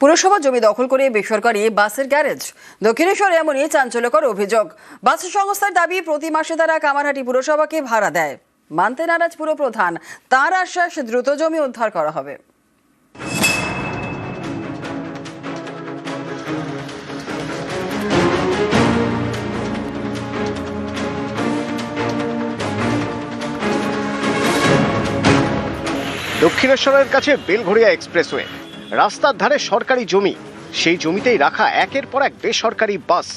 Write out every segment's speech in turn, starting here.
পুরসভা জমি দখল করে বেসরকারি বাসের গ্যারেজ। দক্ষিণেশ্বরে এমনই চাঞ্চল্যকর অভিযোগ। বাস সংস্থার দাবি, প্রতি মাসে তারা কামারহাটি পুরসভাকে ভাড়া দেয়। মানতে নারাজ পুরপ্রধান, তার আশ্বাস দ্রুত জমি উদ্ধার করা হবে। দক্ষিণেশ্বরের কাছে বেলঘড়িয়া এক্সপ্রেসওয়ে। রাস্তার ধারে সরকারি জমি। সেই জমিতেই রাখা একের পর এক বেসরকারি বাস।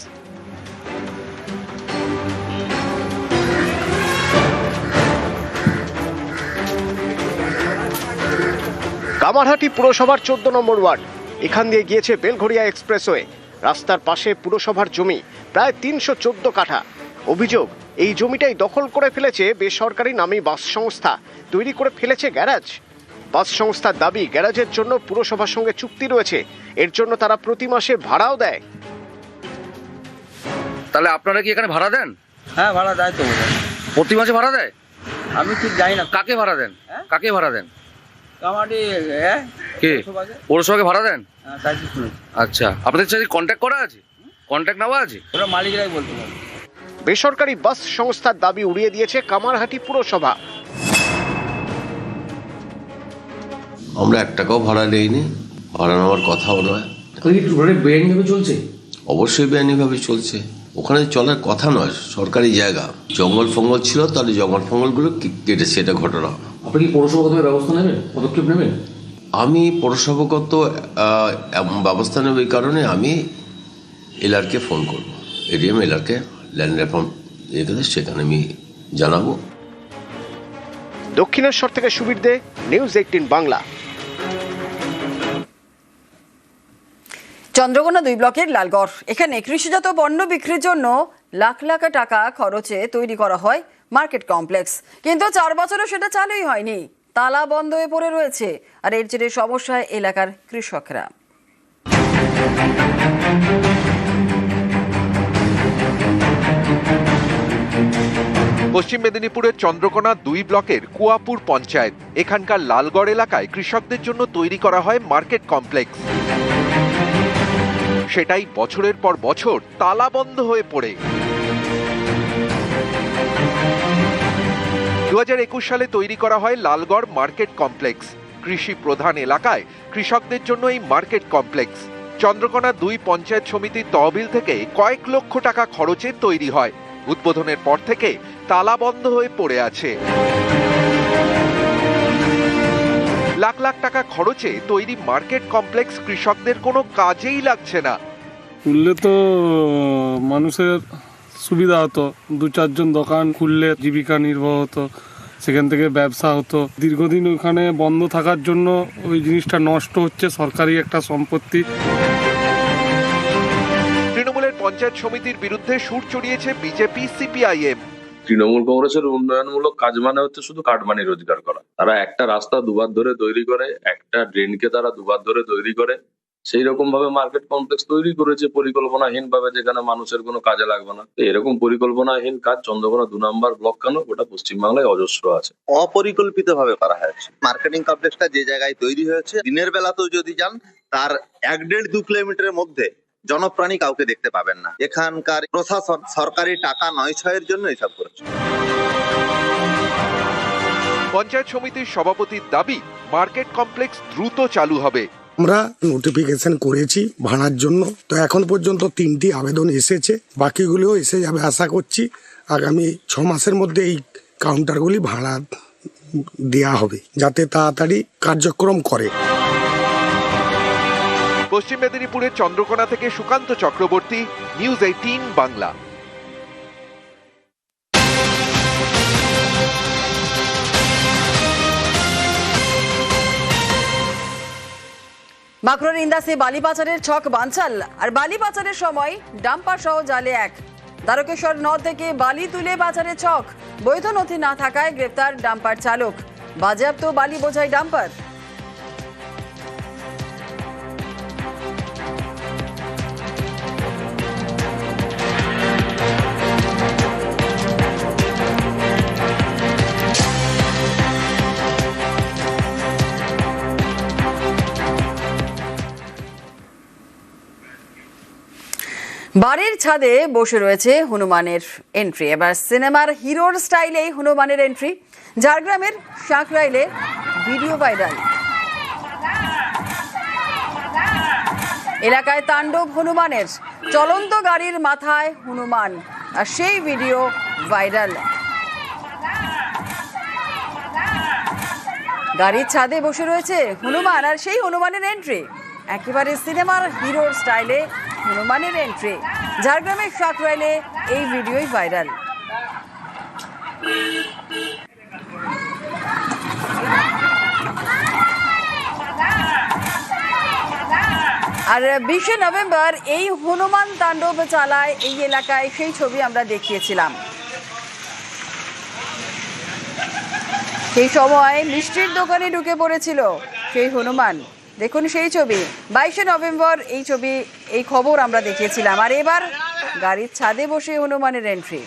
কামারহাটি পুরসভার চোদ্দ নম্বর ওয়ার্ড। এখান দিয়ে গিয়েছে বেলঘড়িয়া এক্সপ্রেসওয়ে। রাস্তার পাশে পুরসভার জমি, প্রায় তিনশো চোদ্দ কাঠা। অভিযোগ, এই জমিটাই দখল করে ফেলেছে বেসরকারি নামী বাস সংস্থা। তৈরি করে ফেলেছে গ্যারাজ। বাস সংস্থার দাবি গ্যারাজের জন্য পুরসভার সঙ্গে চুক্তি রয়েছে। এর জন্য তারা প্রতি মাসে ভাড়াও দেয়। তাহলে আপনারা কি এখানে ভাড়া দেন? হ্যাঁ ভাড়া দেয় তো। প্রতি মাসে ভাড়া দেয়? আমি ঠিক জানি না। কাকে ভাড়া দেন? হ্যাঁ? কাকে ভাড়া দেন? কামাটি হ্যাঁ কে? পৌরসভাকে? পৌরসভাকে ভাড়া দেন? হ্যাঁ আচ্ছা আপনাদের সাথে কন্ট্যাক্ট করা আছে? কন্ট্যাক্ট নেওয়া আছে? ওরা মালিকরাই বলতে পারে। বেসরকারি বাস সংস্থার দাবি উড়িয়ে দিয়েছে কামারহাটি পুরসভা। আমরা এক টাকাও ভাড়া নেইনি ভাড়া নেওয়ার কথাও নয়। বেআইনিভাবে চলছে? অবশ্যই বেআইনিভাবে চলছে। ওখানে চলার কথা নয় সরকারি জায়গা। জঙ্গল ফঙ্গল ছিল তাহলে জঙ্গল ফঙ্গলগুলো কি- কেটেছে এটা ঘটনা। আপনি কি পৌরসভাগতভাবে ব্যবস্থা নেবেন পদক্ষেপ নেবেন? আমি পৌরসভাগত ব্যবস্থা নেব এই কারণে আমি এলআরকে ফোন করব। এডিএম এলআরকে ল্যান্ড রেফর্ম এখানে সেখানে আমি জানাব। দক্ষিণেশ্বর থেকে সুবীর দে নিউজ এইটিন বাংলা। চন্দ্রকোনা দুই ব্লকের লালগড়। এখানে কৃষিজাত পণ্য বিক্রির জন্য লাখ লাখ টাকা খরচে তৈরি করা হয় মার্কেট কমপ্লেক্স। কিন্তু চার বছরও সেটা চালুই হয়নি। তালা বন্ধ হয়ে পড়ে রয়েছে। আর এর জেরে সমস্যায় এলাকার কৃষকরা। পশ্চিম মেদিনীপুরের চন্দ্রকোনা দুই ব্লকের কুয়াপুর পঞ্চায়েত। এখানকার লালগড় এলাকায় কৃষকদের জন্য তৈরি করা হয় মার্কেট কমপ্লেক্স। সেটাই বছরের পর বছর তালাবন্ধ হয়ে পড়ে। দু হাজার একুশ সালে তৈরি করা হয় লালগড় মার্কেট কমপ্লেক্স। কৃষি প্রধান এলাকায় কৃষকদের জন্য এই মার্কেট কমপ্লেক্স। চন্দ্রকোনা দুই পঞ্চায়েত সমিতির তহবিল থেকে কয়েক লক্ষ টাকা খরচে তৈরি হয়। উদ্বোধনের পর থেকে তালা বন্ধ হয়ে পড়ে আছে। লাখ লাখ টাকা খরচে তৈরি মার্কেট কমপ্লেক্স কৃষকদের কোনো কাজেই লাগছে না। খুললে তো মানুষের সুবিধা হতো। দু চারজন দোকান খুললে জীবিকা নির্বাহ হতো সেখান থেকে ব্যবসা হতো। দীর্ঘদিন ওখানে বন্ধ থাকার জন্য ওই জিনিসটা নষ্ট হচ্ছে সরকারি একটা সম্পত্তি। তৃণমূলের পঞ্চায়েত সমিতির বিরুদ্ধে সুর চড়িয়েছে বিজেপি সিপিআইএম। তৃণমূল কংগ্রেসের উন্নয়নমূলক কাজ মানে হচ্ছে শুধু কাটমানি রোজগার করা। তারা একটা রাস্তা দুবার ধরে তৈরি করে, একটা ড্রেনকে তারা দুবার ধরে তৈরি করে। সেই রকম ভাবে মার্কেট কমপ্লেক্স তৈরি করেছে পরিকল্পনাহীন ভাবে যেখানে মানুষের কোনো কাজে লাগবে না। তো এরকম পরিকল্পনাহীন কাজ চন্দ্রকোনা দু নম্বর ব্লক কেন? গোটা পশ্চিমবাংলায় অজস্র আছে। অপরিকল্পিত ভাবে করা হয়েছে। মার্কেটিং কমপ্লেক্সটা যে জায়গায় তৈরি হয়েছে, দিনের বেলাতেও যদি যান, তার এক দেড় দু কিলোমিটারের মধ্যে জনপ্রাণী কাউকে দেখতে পাবেন না। এখানকার প্রশাসন সরকারি টাকা নয় ছয়ের জন্য এসব করেছে। পঞ্চায়েত সমিতির সভাপতির দাবি মার্কেট কমপ্লেক্স দ্রুত চালু হবে। আমরা নোটিফিকেশন করেছি ভাড়ার জন্য। তো এখন পর্যন্ত তিনটি আবেদন এসেছে বাকিগুলিও এসে যাবে আশা করছি আগামী ছ মাসের মধ্যে এই কাউন্টারগুলি ভাড়া দেয়া হবে যাতে তাড়াতাড়ি কার্যক্রম করে। পশ্চিম মেদিনীপুরের চন্দ্রকোনা থেকে সুকান্ত চক্রবর্তী নিউজ এইটিন বাংলা। মাকড়োর ইন্দাসে বালি পাচারের ছক বানচাল আর বালি পাচারের সময় ডাম্পার সহ জালে এক। দ্বারকেশ্বর নদ থেকে বালি তুলে পাচারের ছক। বৈধ নথি না থাকায় গ্রেপ্তার ডাম্পার চালক। বাজেয়াপ্ত বালি বোঝাই ডাম্পার। বাড়ির ছাদে বসে রয়েছে হনুমানের এন্ট্রি এবার সিনেমার হিরোর স্টাইলেই হনুমানের এন্ট্রি ঝাড়গ্রামের সাঁকরাইলে ভিডিও ভাইরাল এলাকায় তাণ্ডব হনুমানের। চলন্ত গাড়ির মাথায় হনুমান। আর সেই ভিডিও ভাইরাল গাড়ির ছাদে বসে রয়েছে হনুমান আর সেই হনুমানের এন্ট্রি একেবারে সিনেমার হিরোর স্টাইলে হনুমানের এন্ট্রি ঝাড়গ্রামের সাকরাইলে এই ভিডিওই ভাইরাল আর বিশে নভেম্বর এই হনুমান তাণ্ডব চালায় এই এলাকায়, সেই ছবি আমরা দেখিয়েছিলাম। সেই সময় মিষ্টির দোকানে ঢুকে পড়েছিল সেই হনুমান। দেখুন সেই ছবি। বাইশে নভেম্বর এই ছবি, এই খবর আমরা দেখিয়েছিলাম। আর এবার গাড়ির ছাদে বসে হনুমানের এন্ট্রি